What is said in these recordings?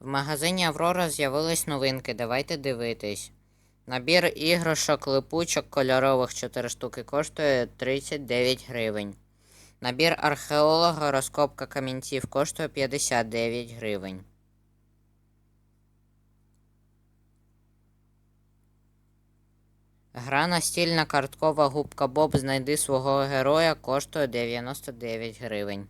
В магазині Аврора з'явились новинки. Давайте дивитись. Набір іграшок липучок кольорових 4 штуки коштує 39 гривень. Набір археолога розкопка камінців коштує 59 гривень. Гра настільна карткова губка Боб знайди свого героя коштує 99 гривень.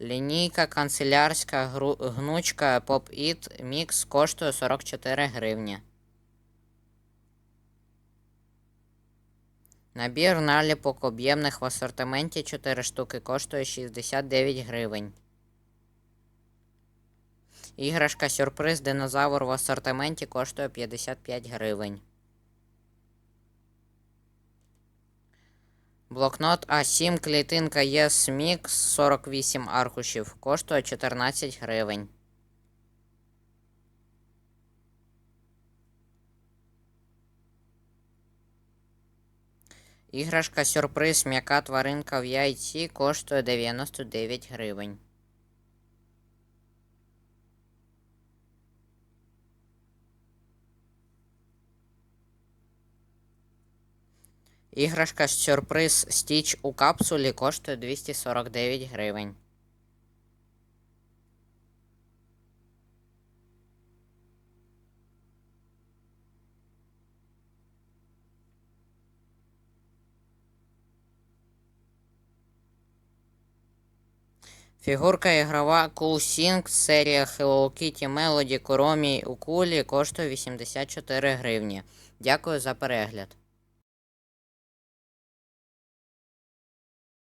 Лінійка канцелярська гнучка Pop-It Mix коштує 44 гривні. Набір наліпок об'ємних в асортименті 4 штуки коштує 69 гривень. Іграшка сюрприз динозавр в асортименті коштує 55 гривень. Блокнот А7 клітинка ЄСМІК Mix 48 аркушів коштує 14 гривень. Іграшка сюрприз м'яка тваринка в яйці коштує 99 гривень. Іграшка сюрприз Стіч у капсулі коштує 249 гривень. Фігурка ігрова Cool Sing серія Hello Kitty Melody Kuromi у кулі коштує 84 гривні. Дякую за перегляд.